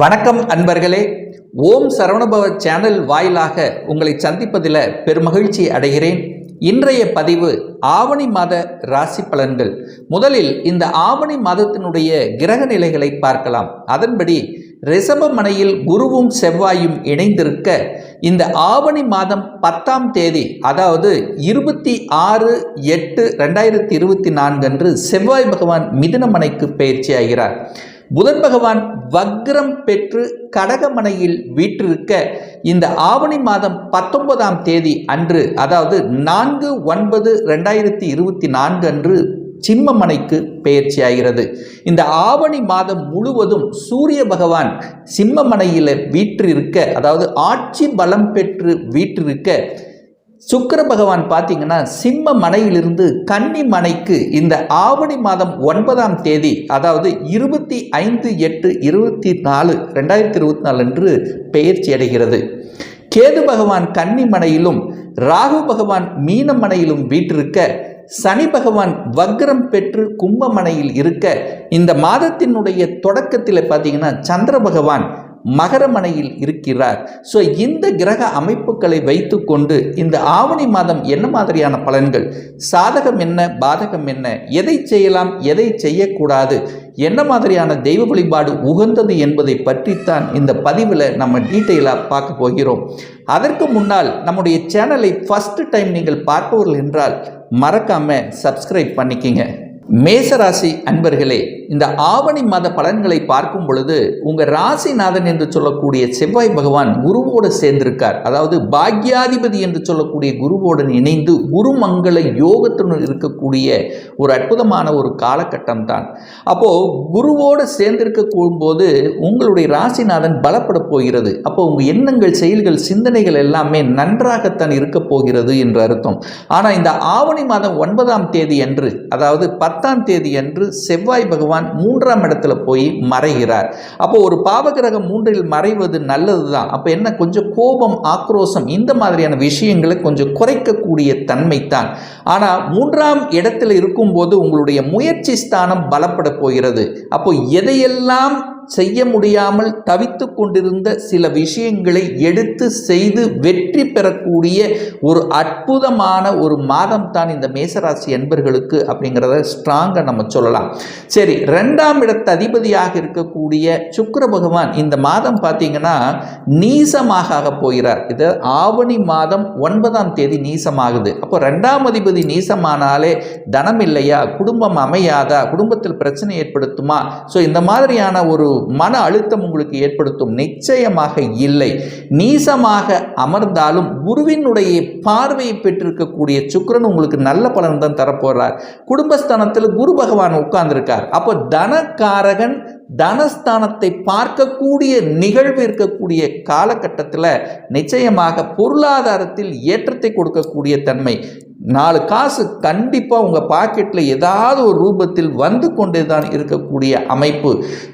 வணக்கம் அன்பர்களே. ஓம் சரவணபவ சேனல் வாயிலாக உங்களை சந்திப்பதில் பெருமகிழ்ச்சி அடைகிறேன். இன்றைய பதிவு ஆவணி மாத ராசி பலன்கள். முதலில் இந்த ஆவணி மாதத்தினுடைய கிரக நிலைகளை பார்க்கலாம். அதன்படி ரிஷபமனையில் குருவும் செவ்வாயும் இணைந்திருக்க இந்த ஆவணி மாதம் பத்தாம் தேதி அதாவது இருபத்தி ஆறு எட்டு ரெண்டாயிரத்தி இருபத்தி நான்கு அன்று செவ்வாய் பகவான் மிதுனமனைக்கு பயிற்சியாகிறார். புதன் பகவான் வக்ரம் பெற்று கடகமனையில் வீற்றிருக்க இந்த ஆவணி மாதம் பத்தொன்பதாம் தேதி அன்று அதாவது நான்கு ஒன்பது ரெண்டாயிரத்தி இருபத்தி நான்கு அன்று சிம்மமனைக்கு பெயர்ச்சியாகிறது. இந்த ஆவணி மாதம் முழுவதும் சூரிய பகவான் சிம்மமனையில் வீற்றிருக்க அதாவது ஆட்சி பலம் பெற்று வீற்றிருக்க சுக்கர பகவான் பார்த்தீங்கன்னா சிம்ம மனையிலிருந்து கன்னி மனைக்கு இந்த ஆவணி மாதம் ஒன்பதாம் தேதி அதாவது இருபத்தி ஐந்து எட்டு இருபத்தி நாலு ரெண்டாயிரத்தி இருபத்தி நாலு அன்று பெயர்ச்சி அடைகிறது. கேது பகவான் கன்னி மனையிலும் ராகு பகவான் மீன மனையிலும் வீற்றிருக்க சனி பகவான் வக்ரம் பெற்று கும்பமனையில் இருக்க இந்த மாதத்தினுடைய தொடக்கத்தில் பார்த்தீங்கன்னா சந்திர பகவான் மகரமனையில் இருக்கிறார். ஸோ இந்த கிரக அமைப்புகளை வைத்துக்கொண்டு இந்த ஆவணி மாதம் என்ன மாதிரியான பலன்கள்? சாதகம் என்ன? பாதகம் என்ன? எதை செய்யலாம்? எதை செய்யக்கூடாது? என்ன மாதிரியான தெய்வ வழிபாடு உகந்தது என்பதை பற்றித்தான் இந்த பதிவில் நம்ம டீட்டெயிலாக பார்க்க போகிறோம். அதற்கு முன்னால் நம்முடைய சேனலை ஃபஸ்ட்டு டைம் நீங்கள் பார்ப்பவர்கள் என்றால் மறக்காமல் சப்ஸ்கிரைப் பண்ணிக்கிங்க. மேசராசி அன்பர்களே இந்த ஆவணி மாத பலன்களை பார்க்கும் பொழுது உங்கள் ராசிநாதன் என்று சொல்லக்கூடிய செவ்வாய் பகவான் குருவோடு சேர்ந்திருக்கார். அதாவது பாக்யாதிபதி என்று சொல்லக்கூடிய குருவோடன் இணைந்து குருமங்கள யோகத்துடன் இருக்கக்கூடிய ஒரு அற்புதமான ஒரு காலகட்டம் தான் அப்போது குருவோடு சேர்ந்திருக்க போது உங்களுடைய ராசிநாதன் பலப்பட போகிறது. அப்போ உங்கள் எண்ணங்கள் செயல்கள் சிந்தனைகள் எல்லாமே நன்றாகத்தான் இருக்க போகிறது என்று அர்த்தம். ஆனால் இந்த ஆவணி மாதம் ஒன்பதாம் தேதி அன்று அதாவது பத்தாம் தேதி அன்று செவ்வாய் பகவான் மூன்றாம் இடத்துல போய் மறைகிறார். அப்போ ஒரு பாவகிரகம் மூன்றில் மறைவது நல்லது தான் அப்போ என்ன? கொஞ்சம் கோபம் ஆக்ரோஷம் இந்த மாதிரியான விஷயங்களை கொஞ்சம் குறைக்கக்கூடிய தன்மை தான் ஆனால் மூன்றாம் இடத்துல இருக்கும்போது உங்களுடைய முயற்சி ஸ்தானம் பலப்பட போகிறது. அப்போ எதையெல்லாம் செய்ய முடியாமல் தவித்து கொண்டிருந்த சில விஷயங்களை எடுத்து செய்து வெற்றி பெறக்கூடிய ஒரு அற்புதமான ஒரு மாதம் தான் இந்த மேசராசி அன்பர்களுக்கு அப்படிங்கிறத ஸ்ட்ராங்காக நம்ம சொல்லலாம். சரி ரெண்டாம் இடத்து அதிபதியாக இருக்கக்கூடிய சுக்கர பகவான் இந்த மாதம் பார்த்தீங்கன்னா நீசமாக போகிறார். இது ஆவணி மாதம் ஒன்பதாம் தேதி நீசமாகுது. அப்போ ரெண்டாம் அதிபதி நீசமானாலே தனம் இல்லையா குடும்பம் அமையாதா? குடும்பத்தில் பிரச்சனை ஏற்படுத்துமா? ஸோ இந்த மாதிரியான ஒரு மன அழுத்தம் உங்களுக்கு ஏற்படுத்தும் நிச்சயமாக இல்லை. நீசமாக அமர்ந்தாலும் குருவினுடைய பார்வையை பெற்றிருக்கக்கூடிய சுக்கரன் உங்களுக்கு நல்ல பலன் தான் தரப்போறார். குடும்பஸ்தானத்தில் குரு பகவான் உட்கார்ந்துருக்கார். அப்போ தனக்காரகன் தனஸ்தானத்தை பார்க்கக்கூடிய நிகழ்வு இருக்கக்கூடிய காலகட்டத்தில் நிச்சயமாக பொருளாதாரத்தில் ஏற்றத்தை கொடுக்கக்கூடிய தன்மை. நாலு காசு கண்டிப்பாக உங்கள் பாக்கெட்டில் ஏதாவது ஒரு ரூபத்தில் வந்து கொண்டே தான் இருக்கக்கூடிய அமைப்பு.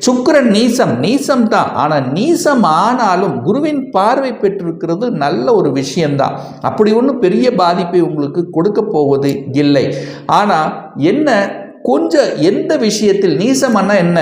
சுக்கரன் நீசம் நீசம் தான். ஆனால் நீசம் ஆனாலும் குருவின் பார்வை பெற்றிருக்கிறது நல்ல ஒரு விஷயந்தான் அப்படி ஒன்றும் பெரிய பாதிப்பை உங்களுக்கு கொடுக்க போவது இல்லை. ஆனால் என்ன கொஞ்சம் எந்த விஷயத்தில் நீசம்னா என்ன?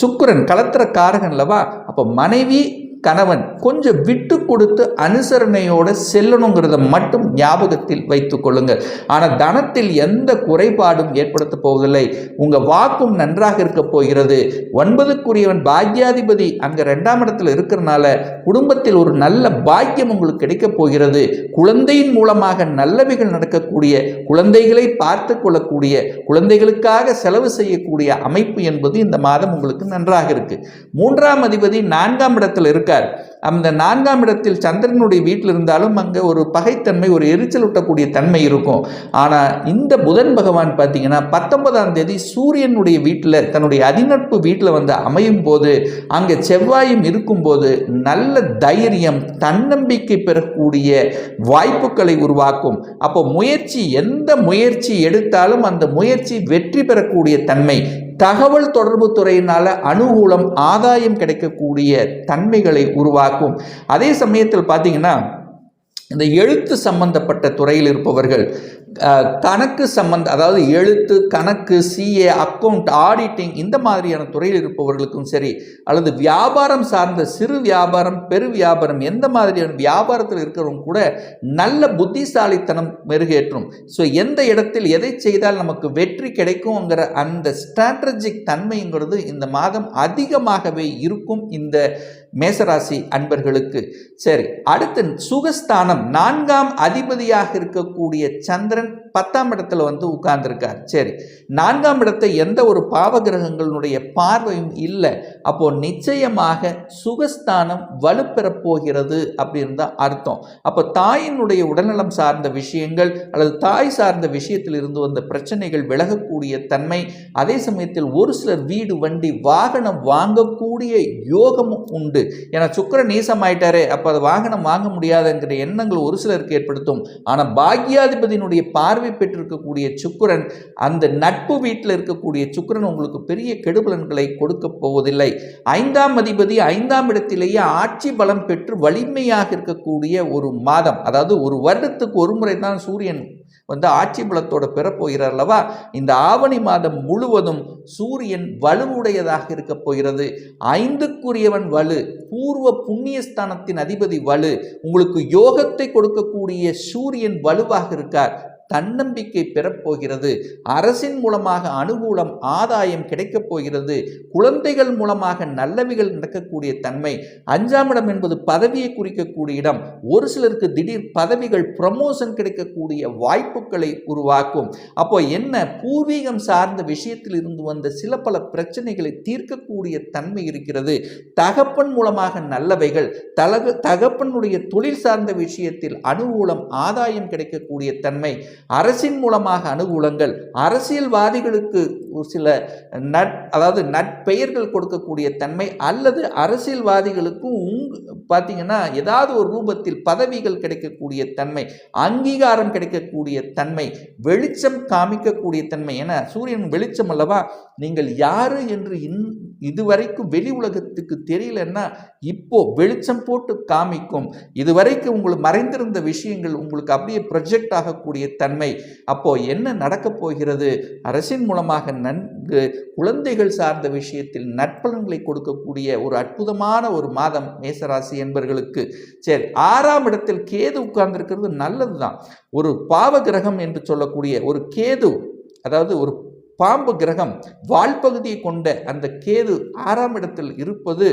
சுக்கிரன் கலத்திர காரகன்லவா அப்போ மனைவி கணவன் கொஞ்சம் விட்டு கொடுத்து அனுசரணையோடு செல்லணுங்கிறத மட்டும் ஞாபகத்தில் வைத்துக் கொள்ளுங்கள். ஆனால் தனத்தில் எந்த குறைபாடும் ஏற்படுத்த போவதில்லை. உங்கள் வாக்கும் நன்றாக இருக்க போகிறது. ஒன்பதுக்குரியவன் பாக்யாதிபதி அங்கே ரெண்டாம் இடத்துல இருக்கிறனால குடும்பத்தில் ஒரு நல்ல பாக்கியம் உங்களுக்கு கிடைக்கப் போகிறது. குழந்தையின் மூலமாக நல்லவைகள் நடக்கக்கூடிய குழந்தைகளை பார்த்து கொள்ளக்கூடிய குழந்தைகளுக்காக செலவு செய்யக்கூடிய அமைப்பு என்பது இந்த மாதம் உங்களுக்கு நன்றாக இருக்கு. மூன்றாம் அதிபதி நான்காம் இடத்தில் இருக்க இருக்கார். அந்த நான்காம் இடத்தில் சந்திரனுடைய வீட்டில் இருந்தாலும் அங்கே ஒரு பகைத்தன்மை ஒரு எரிச்சல் ஊட்டக்கூடிய தன்மை இருக்கும். ஆனால் இந்த புதன் பகவான் பார்த்தீங்கன்னா பத்தொன்பதாம் தேதி சூரியனுடைய வீட்டில் தன்னுடைய அதிநட்பு வீட்டில் வந்து அமையும் போது அங்கே செவ்வாயும் இருக்கும்போது நல்ல தைரியம் தன்னம்பிக்கை பெறக்கூடிய வாய்ப்புகளை உருவாக்கும். அப்போ முயற்சி எந்த முயற்சி எடுத்தாலும் அந்த முயற்சி வெற்றி பெறக்கூடிய தன்மை தகவல் தொடர்பு துறையினால் அனுகூலம் ஆதாயம் கிடைக்கக்கூடிய தன்மைகளை உருவாக்கும். அதே சமயத்தில் பார்த்தீங்கன்னா இந்த எழுத்து சம்பந்தப்பட்ட துறையில் இருப்பவர்கள் கணக்கு சம்பந்த அதாவது எழுத்து கணக்கு சிஏ அக்கௌண்ட் ஆடிட்டிங் இந்த மாதிரியான துறையில் இருப்பவர்களுக்கும் சரி அல்லது வியாபாரம் சார்ந்த சிறு வியாபாரம் பெரு வியாபாரம் எந்த மாதிரியான வியாபாரத்தில் இருக்கிறவங்க கூட நல்ல புத்திசாலித்தனம் மெருகேற்றும். ஸோ எந்த இடத்தில் எதை செய்தால் நமக்கு வெற்றி கிடைக்குங்கிற அந்த ஸ்ட்ராட்டஜிக் தன்மைங்கிறது இந்த மாதம் அதிகமாகவே இருக்கும் இந்த மேசராசி அன்பர்களுக்கு. சரி அடுத்து சுகஸ்தானம். நான்காம் அதிபதியாக இருக்கக்கூடிய சந்திரன் பத்தாம் இடத்துல வந்து உட்கார்ந்துருக்கார். சரி நான்காம் இடத்தை எந்த ஒரு பாவகிரகங்களுடைய பார்வையும் இல்லை. அப்போ நிச்சயமாக சுகஸ்தானம் வலுப்பெறப் போகிறது அப்படின்னு தான் அர்த்தம். அப்போ தாயினுடைய உடல்நலம் சார்ந்த விஷயங்கள் அல்லது தாய் சார்ந்த விஷயத்தில் இருந்து வந்த பிரச்சனைகள் விலகக்கூடிய தன்மை அதே சமயத்தில் ஒரு சிலர் வீடு வண்டி வாகனம் வாங்கக்கூடிய யோகமும் உண்டு. ஏன்னா சுக்கர நீசமாயிட்டாரே அப்போ அது வாகனம் வாங்க முடியாதுங்கிற துன்பங்கள் ஒரு சிலருக்கு ஏற்படுத்தும். ஆனால் பாக்யாதிபதியினுடைய பார்வை பெற்றிருக்கக்கூடிய சுக்கிரன் அந்த நட்பு வீட்டில் இருக்கக்கூடிய சுக்கிரன் உங்களுக்கு பெரிய கெடுபலன்களை கொடுக்க போவதில்லை. ஐந்தாம் அதிபதி ஐந்தாம் இடத்திலேயே ஆட்சி பலம் பெற்று வலிமையாக இருக்கக்கூடிய ஒரு மாதம் அதாவது ஒரு வருடத்துக்கு ஒரு முறை தான் சூரியன் வந்து ஆட்சி பலத்தோட பெறப்போகிறார் அல்லவா இந்த ஆவணி மாதம் முழுவதும் சூரியன் வலுவுடையதாக இருக்க போகிறது. ஐந்துக்குரியவன் வலு பூர்வ புண்ணியஸ்தானத்தின் அதிபதி வலு உங்களுக்கு யோகத்தை கொடுக்கக்கூடிய சூரியன் வலுவாக இருக்கார். தன்னம்பிக்கை பெறப்போகிறது. அரசின் மூலமாக அனுகூலம் ஆதாயம் கிடைக்கப் போகிறது. குழந்தைகள் மூலமாக நல்லவைகள் நடக்கக்கூடிய தன்மை. அஞ்சாம் இடம் என்பது பதவியை குறிக்கக்கூடிய இடம். ஒரு சிலருக்கு திடீர் பதவிகள் ப்ரமோஷன் கிடைக்கக்கூடிய வாய்ப்புகளை உருவாக்கும். அப்போ என்ன? பூர்வீகம் சார்ந்த விஷயத்தில் இருந்து வந்த சில பல பிரச்சனைகளை தீர்க்கக்கூடிய தன்மை இருக்கிறது. தகப்பன் மூலமாக நல்லவைகள் தலக தகப்பனுடைய தொழில் சார்ந்த விஷயத்தில் அனுகூலம் ஆதாயம் கிடைக்கக்கூடிய தன்மை. அரசின் மூலமாக அனுகூலங்கள் அரசியல்வாதிகளுக்கு ஒரு சில நட் அதாவது நட்பெயர்கள் கொடுக்கக்கூடிய தன்மை அல்லது அரசியல்வாதிகளுக்கும் உங் பார்த்தீங்கன்னா ஏதாவது ஒரு ரூபத்தில் பதவிகள் கிடைக்கக்கூடிய தன்மை அங்கீகாரம் கிடைக்கக்கூடிய தன்மை வெளிச்சம் காமிக்கக்கூடிய தன்மை என சூரியன் வெளிச்சம் அல்லவா? நீங்கள் யாரு என்று இன் இதுவரைக்கும் வெளி உலகத்துக்கு தெரியலன்னா இப்போ வெளிச்சம் போட்டு காமிக்கும். இதுவரைக்கும் உங்களுக்கு மறைந்திருந்த விஷயங்கள் உங்களுக்கு அப்படியே ப்ரொஜெக்ட் ஆகக்கூடிய தன்மை. அப்போ என்ன நடக்கப் போகிறது? அரசின் மூலமாக நன்கு குழந்தைகள் சார்ந்த விஷயத்தில் நற்பலன்களை கொடுக்கக்கூடிய ஒரு அற்புதமான ஒரு மாதம் மேசராசி என்பர்களுக்கு. சரி ஆறாம் இடத்தில் கேது உட்கார்ந்திருக்கிறது நல்லது தான் ஒரு பாவ கிரகம் என்று சொல்லக்கூடிய ஒரு கேது அதாவது ஒரு பாம்பு கிரகம் வால்பகுதியை கொண்ட அந்த கேது ஆறாம் இடத்தில் இருப்பது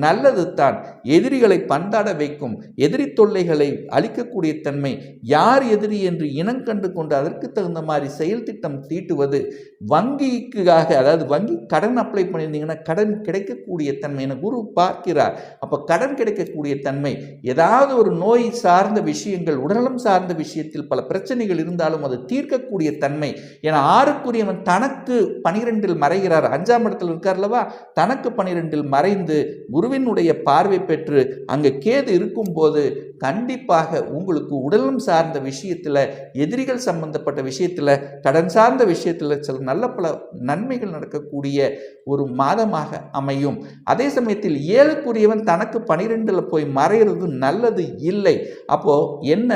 நல்லது தான் எதிரிகளை பந்தாட வைக்கும் எதிரி தொல்லைகளை அளிக்கக்கூடிய தன்மை யார் எதிரி என்று இனம் கண்டு கொண்டு அதற்கு தகுந்த மாதிரி செயல் திட்டம் தீட்டுவது வங்கிக்காக அதாவது வங்கி கடன் அப்ளை பண்ணியிருந்தீங்கன்னா கடன் கிடைக்கக்கூடிய தன்மை என குரு பார்க்கிறார். அப்போ கடன் கிடைக்கக்கூடிய தன்மை ஏதாவது ஒரு நோய் சார்ந்த விஷயங்கள் உடலம் சார்ந்த விஷயத்தில் பல பிரச்சனைகள் இருந்தாலும் அது தீர்க்கக்கூடிய தன்மை என ஆறுக்குரியவன் தனக்கு பனிரெண்டில் மறைகிறார். அஞ்சாம் இடத்தில் இருக்கார்லவா? தனக்கு பனிரெண்டில் மறைந்து குருவினுடைய பார்வை பெற்று அங்கே கேது இருக்கும்போது கண்டிப்பாக உங்களுக்கு உடலும் சார்ந்த விஷயத்தில் எதிரிகள் சம்பந்தப்பட்ட விஷயத்தில் கடன் சார்ந்த விஷயத்தில் சில நல்ல பல நன்மைகள் நடக்கக்கூடிய ஒரு மாதமாக அமையும். அதே சமயத்தில் ஏழுக்குரியவன் தனக்கு பனிரெண்டில் போய் மறைகிறது நல்லது இல்லை. அப்போது என்ன?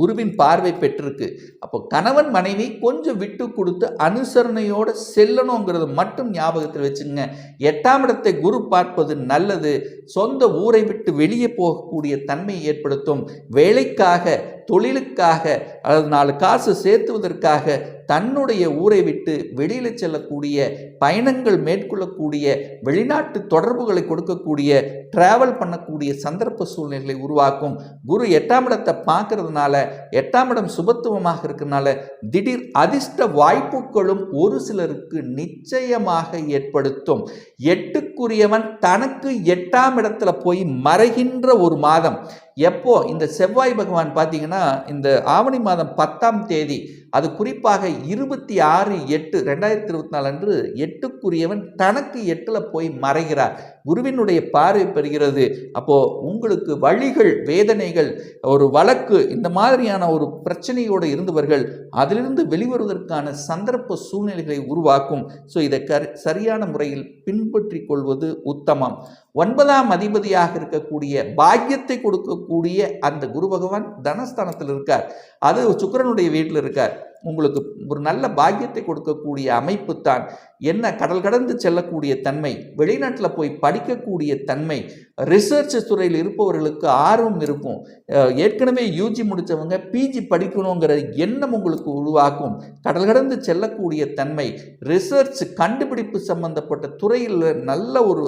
குருவின் பார்வை பெற்றிருக்கு. அப்போ கணவன் மனைவி கொஞ்சம் விட்டு கொடுத்து அனுசரணையோடு செல்லணுங்கிறது மட்டும் ஞாபகத்தில் வச்சுங்க எட்டாம் இடத்தை குரு பார்ப்பது நல்லது. சொந்த ஊரை விட்டு வெளியே போகக்கூடிய தன்மையை ஏற்படுத்தும். வேலைக்காக தொழிலுக்காக அல்லது நாலு காசு சேர்த்துவதற்காக தன்னுடைய ஊரை விட்டு வெளியில் செல்லக்கூடிய பயணங்கள் மேற்கொள்ளக்கூடிய வெளிநாட்டு தொடர்புகளை கொடுக்கக்கூடிய டிராவல் பண்ணக்கூடிய சந்தர்ப்ப சூழ்நிலைகளை உருவாக்கும். குரு எட்டாம் இடத்தை பார்க்கறதுனால எட்டாம் இடம் சுபத்துவமாக இருக்கிறதுனால திடீர் அதிர்ஷ்ட வாய்ப்புகளும் ஒரு சிலருக்கு நிச்சயமாக ஏற்படுத்தும். எட்டுக்குரியவன் தனக்கு எட்டாம் இடத்துல போய் மறைகின்ற ஒரு மாதம். எப்போ இந்த செவ்வாய் பகவான் பார்த்தீங்கன்னா இந்த ஆவணி மாதம் பத்தாம் தேதி அது குறிப்பாக இருபத்தி ஆறு எட்டு ரெண்டாயிரத்தி இருபத்தி நாலு அன்று எட்டுக்குரியவன் தனக்கு எட்டில் போய் மறைகிறார். குருவினுடைய பார்வை பெறுகிறது. அப்போது உங்களுக்கு வழிகள் வேதனைகள் ஒரு வழக்கு இந்த மாதிரியான ஒரு பிரச்சனையோடு இருந்தவர்கள் அதிலிருந்து வெளிவருவதற்கான சந்தர்ப்ப சூழ்நிலைகளை உருவாக்கும். ஸோ இதை கர் சரியான முறையில் பின்பற்றி கொள்வது உத்தமம். ஒன்பதாம் அதிபதியாக இருக்கக்கூடிய பாக்கியத்தை கொடுக்கக்கூடிய அந்த குரு பகவான் தனஸ்தானத்தில் இருக்கார். அது சுக்கரனுடைய வீட்டில் இருக்கார். உங்களுக்கு ஒரு நல்ல பாக்கியத்தை கொடுக்கக்கூடிய அமைப்பு தான். என்ன? கடல் கடந்து செல்லக்கூடிய தன்மை வெளிநாட்டில் போய் படிக்கக்கூடிய தன்மை ரிசர்ச் துறையில் இருப்பவர்களுக்கு ஆர்வம் இருக்கும். ஏற்கனவே யூஜி முடித்தவங்க பிஜி படிக்கணுங்கிற எண்ணம் உங்களுக்கு உருவாக்கும். கடல் கடந்து செல்லக்கூடிய தன்மை ரிசர்ச் கண்டுபிடிப்பு சம்பந்தப்பட்ட துறையில் நல்ல ஒரு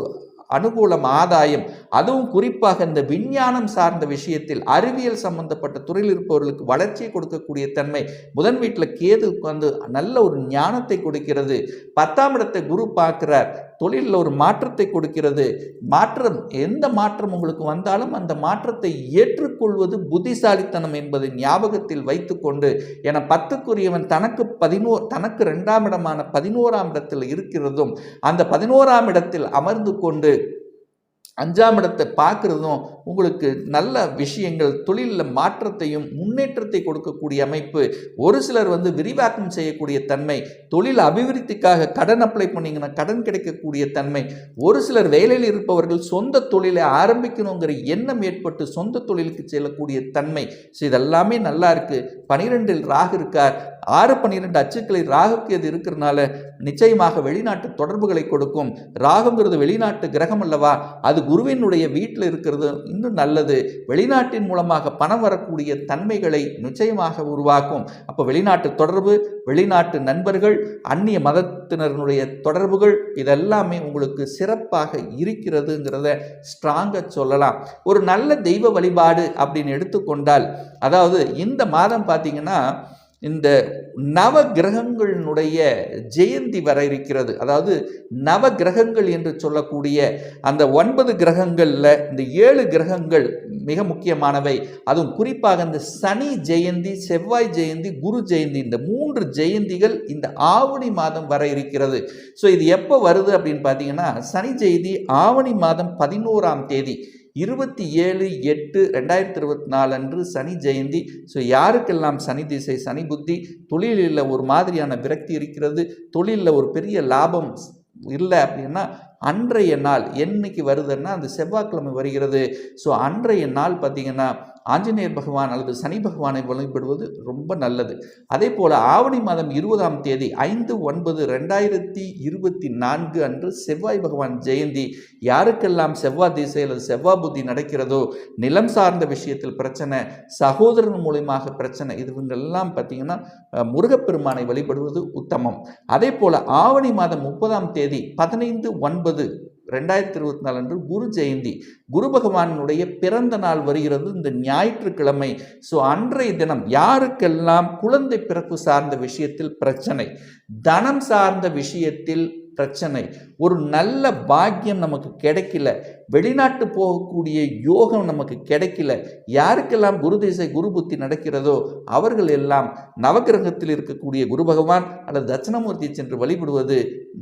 அனுகூலம் ஆதாயம் அதுவும் குறிப்பாக இந்த விஞ்ஞானம் சார்ந்த விஷயத்தில் அறிவியல் சம்பந்தப்பட்ட துறையில் இருப்பவர்களுக்கு வளர்ச்சியை கொடுக்கக்கூடிய தன்மை. புதன் வீட்டில் கேது வந்து நல்ல ஒரு ஞானத்தை கொடுக்கிறது. பத்தாம் இடத்தை குரு பார்க்கிறார். தொழிலில் ஒரு மாற்றத்தை கொடுக்கிறது. மாற்றம் எந்த மாற்றம் உங்களுக்கு வந்தாலும் அந்த மாற்றத்தை ஏற்றுக்கொள்வது புத்திசாலித்தனம் என்பதை ஞாபகத்தில் வைத்துக்கொண்டு என பத்துக்குரியவன் தனக்கு பதினோ தனக்கு ரெண்டாம் இடமான பதினோராம் இடத்தில் இருக்கிறதும் அந்த பதினோராம் இடத்தில் அமர்ந்து கொண்டு அஞ்சாம் இடத்தை பார்க்குறதும் உங்களுக்கு நல்ல விஷயங்கள் தொழிலில் மாற்றத்தையும் முன்னேற்றத்தை கொடுக்கக்கூடிய அமைப்பு ஒரு சிலர் வந்து விரிவாக்கம் செய்யக்கூடிய தன்மை தொழில் அபிவிருத்திக்காக கடன் அப்ளை பண்ணிங்கன்னா கடன் கிடைக்கக்கூடிய தன்மை ஒரு சிலர் வேலையில் இருப்பவர்கள் சொந்த தொழிலை ஆரம்பிக்கணுங்கிற எண்ணம் ஏற்பட்டு சொந்த தொழிலுக்கு செல்லக்கூடிய தன்மை ஸோ இதெல்லாமே நல்லா இருக்குது பனிரெண்டில் ராகு இருக்கார். ஆறு பன்னிரெண்டு அச்சுக்களில் ராகுக்கு அது இருக்கிறனால நிச்சயமாக வெளிநாட்டு தொடர்புகளை கொடுக்கும். ராகுங்கிறது வெளிநாட்டு கிரகம் அல்லவா? அது குருவினுடைய வீட்டில் இருக்கிறது இன்னும் நல்லது. வெளிநாட்டின் மூலமாக பணம் வரக்கூடிய தன்மைகளை நிச்சயமாக உருவாக்கும். அப்போ வெளிநாட்டு தொடர்பு வெளிநாட்டு நண்பர்கள் அந்நிய மதத்தினருடைய தொடர்புகள் இதெல்லாமே உங்களுக்கு சிறப்பாக இருக்கிறதுங்கிறத ஸ்ட்ராங்காக சொல்லலாம். ஒரு நல்ல தெய்வ வழிபாடு அப்படின்னு எடுத்துக்கொண்டால் அதாவது இந்த மாதம் பார்த்தீங்கன்னா இந்த நவ கிரகங்களினுடைய ஜெயந்தி வர இருக்கிறது. அதாவது நவ கிரகங்கள் என்று சொல்லக்கூடிய அந்த ஒன்பது கிரகங்களில் இந்த ஏழு கிரகங்கள் மிக முக்கியமானவை. அதுவும் குறிப்பாக இந்த சனி ஜெயந்தி செவ்வாய் ஜெயந்தி குரு ஜெயந்தி இந்த மூன்று ஜெயந்திகள் இந்த ஆவணி மாதம் வர இருக்கிறது. ஸோ இது எப்போ வருது அப்படின்னு பார்த்தீங்கன்னா சனி ஜெயந்தி ஆவணி மாதம் பதினோராம் தேதி. இருபத்தி ஏழு எட்டு ரெண்டாயிரத்தி இருபத்தி நாலு அன்று சனி ஜெயந்தி. ஸோ யாருக்கெல்லாம் சனி திசை சனி புத்தி? தொழிலில் ஒரு மாதிரியான விரக்தி இருக்கிறது. தொழிலில் ஒரு பெரிய லாபம் இல்லை அப்படின்னா அன்றைய நாள் என்னைக்கு வருதுன்னா அந்த செவ்வாய்க்கிழமை வருகிறது. ஸோ அன்றைய நாள் பார்த்திங்கன்னா ஆஞ்சநேயர் பகவான் அல்லது சனி பகவானை வழிபடுவது ரொம்ப நல்லது. அதே போல் ஆவணி மாதம் இருபதாம் தேதி ஐந்து ஒன்பது ரெண்டாயிரத்தி இருபத்தி நான்கு அன்று செவ்வாய் பகவான் ஜெயந்தி யாருக்கெல்லாம் செவ்வாய் திசை அல்லது செவ்வாய் புத்தி நடக்கிறதோ நிலம் சார்ந்த விஷயத்தில் பிரச்சனை சகோதரன் மூலியமாக பிரச்சனை இதுவங்கெல்லாம் பார்த்தீங்கன்னா முருகப்பெருமானை வழிபடுவது உத்தமம். அதே போல் ஆவணி மாதம் முப்பதாம் தேதி பதினைந்து ஒன்பது ரெண்டாயிரத்தி இருபத்தி நாலு அன்று குரு ஜெயந்தி குரு பகவானுடைய பிறந்த நாள் வருகிறது இந்த ஞாயிற்றுக்கிழமை. ஸோ அன்றைய தினம் யாருக்கெல்லாம் குழந்தை பிறப்பு சார்ந்த விஷயத்தில் பிரச்சனை தனம் சார்ந்த விஷயத்தில் பிரச்சனை ஒரு நல்ல பாக்கியம் நமக்கு கிடைக்கல வெளிநாட்டு போகக்கூடிய யோகம் நமக்கு கிடைக்கல. யாருக்கெல்லாம் குரு திசை குரு புத்தி நடக்கிறதோ அவர்கள் எல்லாம் நவகிரகத்தில் இருக்கக்கூடிய குரு பகவான் அல்லது தட்சிணமூர்த்தி சென்று வழிபடுவது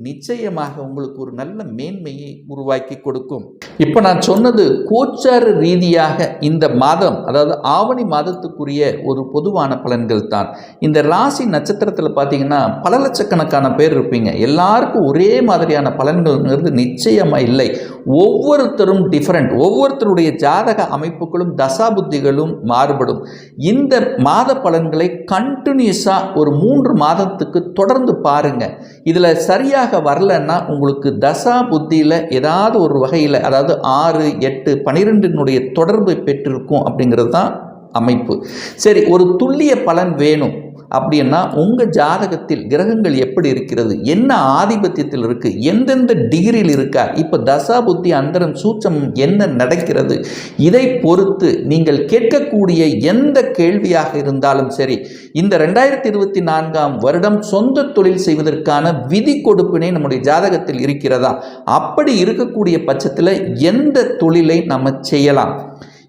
நிச்சயமாக உங்களுக்கு ஒரு நல்ல மேன்மையை உருவாக்கி கொடுக்கும். இப்போ நான் சொன்னது கோச்சார ரீதியாக இந்த மாதம் அதாவது ஆவணி மாதத்துக்குரிய ஒரு பொதுவான பலன்கள் தான். இந்த ராசி நட்சத்திரத்தில் பார்த்தீங்கன்னா பல லட்சக்கணக்கான பேர் இருப்பீங்க. எல்லாருக்கும் ஒரே மாதிரியான பலன்கள்ங்கிறது நிச்சயமாக இல்லை. ஒவ்வொருத்தரும் டிஃப்ரெண்ட் ஒவ்வொருத்தருடைய ஜாதக அமைப்புகளும் தசாபுத்திகளும் மாறுபடும். இந்த மாத பலன்களை கண்டினியூஸாக ஒரு மூன்று மாதத்துக்கு தொடர்ந்து பாருங்க. இதில் சரியாக வரலன்னா உங்களுக்கு தசா புத்தியில் ஏதாவது ஒரு வகையில் அதாவது ஆறு எட்டு பன்னிரெண்டினுடைய தொடர்பு பெற்றிருக்கும் அப்படிங்கிறது தான் அமைப்பு. சரி ஒரு துல்லிய பலன் வேணும். அப்படின்னா உங்கள் ஜாதகத்தில் கிரகங்கள் எப்படி இருக்கிறது? என்ன ஆதிபத்தியத்தில் இருக்குது எந்தெந்த டிகிரியில் இருக்கா? இப்போ தசா புத்தி அந்தரம் சூட்சம் என்ன நடக்கிறது? இதை பொறுத்து நீங்கள் கேட்கக்கூடிய எந்த கேள்வியாக இருந்தாலும் சரி இந்த ரெண்டாயிரத்தி இருபத்தி நான்காம் வருடம் சொந்த தொழில் செய்வதற்கான விதி கொடுப்பினை நம்முடைய ஜாதகத்தில் இருக்கிறதா? அப்படி இருக்கக்கூடிய பட்சத்தில் எந்த தொழிலை நம்ம செய்யலாம்?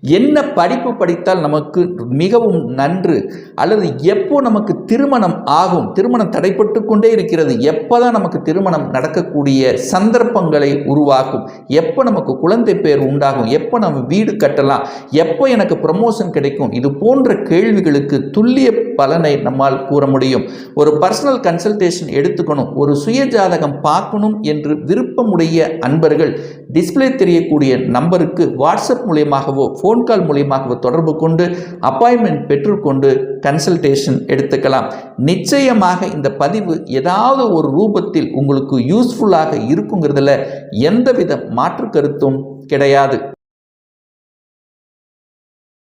என்ன படிப்பு படித்தால் நமக்கு மிகவும் நன்று? அல்லது எப்போ நமக்கு திருமணம் ஆகும்? திருமணம் தடைப்பட்டு கொண்டே இருக்கிறது. எப்போ தான் நமக்கு திருமணம் நடக்கக்கூடிய சந்தர்ப்பங்களை உருவாக்கும்? எப்போ நமக்கு குழந்தை பேர் உண்டாகும்? எப்போ நம்ம வீடு கட்டலாம்? எப்போ எனக்கு ப்ரமோஷன் கிடைக்கும்? இது போன்ற கேள்விகளுக்கு துல்லிய பலனை நம்மால் கூற முடியும். ஒரு பர்சனல் கன்சல்டேஷன் எடுத்துக்கணும். ஒரு சுய ஜாதகம் பார்க்கணும் என்று விருப்பமுடைய அன்பர்கள் டிஸ்பிளே தெரியக்கூடிய நம்பருக்கு வாட்ஸ்அப் மூலியமாகவோ ஃபோன் ஃபோன் கால் மூலியமாக தொடர்பு கொண்டு அப்பாயின்மெண்ட் பெற்றுக்கொண்டு கன்சல்டேஷன் எடுத்துக்கலாம். நிச்சயமாக இந்த பதிவு ஏதாவது ஒரு ரூபத்தில் உங்களுக்கு யூஸ்ஃபுல்லாக இருக்குங்கிறதுல எந்தவித மாற்று கருத்தும் கிடையாது.